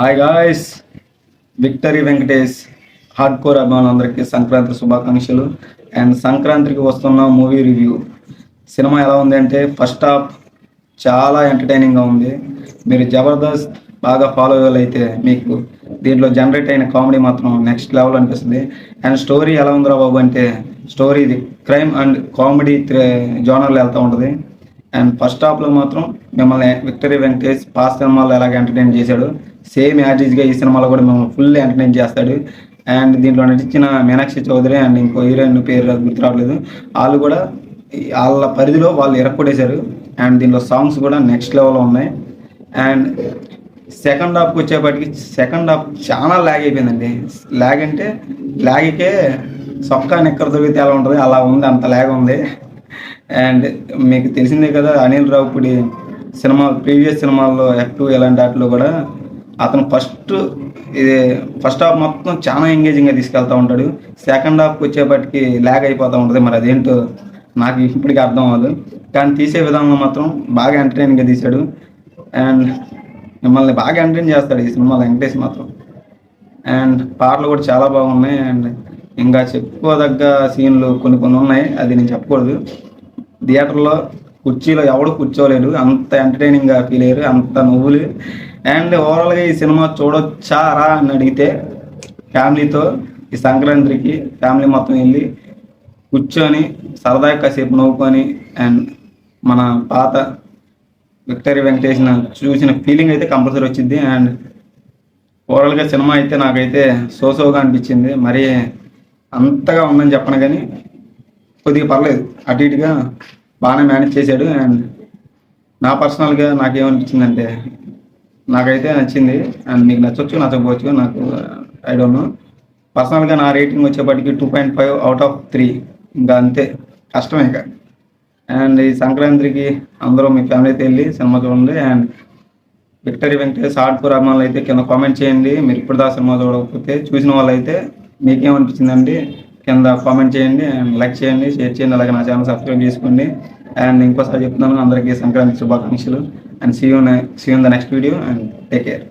Hi guys victory Venkatesh hard core అభిమానులందరికీ సంక్రాంతి శుభాకాంక్షలు. And సంక్రాంతికి వస్తున్న మూవీ రివ్యూ సినిమా ఎలా ఉంది అంటే ఫస్ట్ హాఫ్ చాలా ఎంటర్టైనింగ్గా ఉంది. మీరు జబర్దస్త్ బాగా ఫాలో అయ్యేలైతే మీకు దీంట్లో జనరేట్ అయిన కామెడీ మాత్రం నెక్స్ట్ లెవెల్ అనిపిస్తుంది. అండ్ స్టోరీ ఎలా ఉందిరా బాబు అంటే స్టోరీ ఇది క్రైమ్ అండ్ కామెడీ జోనర్లో వెళ్తూ ఉంటుంది. అండ్ ఫస్ట్ హాఫ్లో మాత్రం మిమ్మల్ని విక్టరీ వెంకటేష్ పాస్ సినిమాలో ఎలాగ ఎంటర్టైన్ చేశాడు సేమ్ యాజిజ్గా ఈ సినిమాలో కూడా మేము ఫుల్ ఎంటర్టైన్ చేస్తాడు. అండ్ దీంట్లో నటించిన మీనాక్షి చౌదరి అండ్ ఇంకో హీరోయిన్ పేరు గుర్తు రావట్లేదు. వాళ్ళు కూడా వాళ్ళ పరిధిలో వాళ్ళు ఎరక్కొట్టేశారు అండ్ దీంట్లో సాంగ్స్ కూడా నెక్స్ట్ లెవెల్లో ఉన్నాయి. అండ్ సెకండ్ హాఫ్కి వచ్చేప్పటికి సెకండ్ హాఫ్ చాలా ల్యాగ్ అయిపోయిందండి. ల్యాగ్ అంటే ల్యాగ్కే సొక్కా నిక్కర దొరికితే ఎలా ఉంటుంది? అలా ఉంది అంత ల్యాగ్ ఉంది. అండ్ మీకు తెలిసిందే కదా అనిల్ రావుపుడి సినిమా ప్రీవియస్ సినిమాల్లో ఎఫ్ టూ ఇలాంటి వాటిలో కూడా అతను ఫస్ట్ ఇది ఫస్ట్ హాఫ్ మొత్తం చాలా ఎంగేజింగ్గా తీసుకెళ్తూ ఉంటాడు. సెకండ్ హాఫ్కి వచ్చేప్పటికి ల్యాగ్ అయిపోతూ ఉంటుంది. మరి అదేంటో నాకు ఇప్పటికీ అర్థం అవ్వదు. కానీ తీసే విధానంలో మాత్రం బాగా ఎంటర్టైనింగ్గా తీశాడు. అండ్ మిమ్మల్ని బాగా ఎంటర్టైన్ చేస్తాడు ఈ సినిమాలో వెంకటేష్ మాత్రం. అండ్ పాటలు కూడా చాలా బాగున్నాయి. అండ్ ఇంకా చెప్పుకోదగ్గ సీన్లు కొన్ని కొన్ని ఉన్నాయి. అది నేను చెప్పకూడదు. థియేటర్లో కుర్చీలో ఎవడు కూర్చోలేడు అంత ఎంటర్టైనింగ్గా ఫీల్ అయ్యారు అంత నువ్వులు. అండ్ ఓవరాల్గా ఈ సినిమా చూడొచ్చా రా అని అడిగితే ఫ్యామిలీతో ఈ సంక్రాంతికి ఫ్యామిలీ మొత్తం వెళ్ళి కూర్చొని సరదాగా కాసేపు నవ్వుకొని అండ్ మన పాత విక్టరీ వెంకటేష్ చూసిన ఫీలింగ్ అయితే కంపల్సరీ వచ్చింది. అండ్ ఓవరాల్గా సినిమా అయితే నాకైతే సోసోగా అనిపించింది. మరి అంతగా ఉందని చెప్పను కానీ కొద్దిగా పర్లేదు. అటు ఇటుగా బాగానే మేనేజ్ చేశాడు అండ్ నా పర్సనల్గా నాకేమనిపించిందంటే నాకైతే నచ్చింది అండ్ మీకు నచ్చొచ్చు నచ్చకపోవచ్చు నాకు ఐ డోంట్ నో పర్సనల్గా నా రేటింగ్ వచ్చేప్పటికి two point five out of three ఇంకా అంతే. కష్టమే ఇక. అండ్ ఈ సంక్రాంతికి అందరూ మీ ఫ్యామిలీతో వెళ్ళి సినిమా చూడండి అండ్ విక్టరీ వెంకటేష్ హార్డ్పూర్ అభిమానులు అయితే కింద కామెంట్ చేయండి. మీరు ఇప్పుడు దా సినిమా చూడకపోతే చూసిన వాళ్ళైతే మీకేమనిపించిందండి కింద కామెంట్ చేయండి అండ్ లైక్ చేయండి షేర్ చేయండి అలాగే నా ఛానల్ సబ్స్క్రైబ్ చేసుకోండి. అండ్ ఇంకోసారి చెప్తున్నాను అందరికీ సంక్రాంతి శుభాకాంక్షలు. And see you see you the next video and take care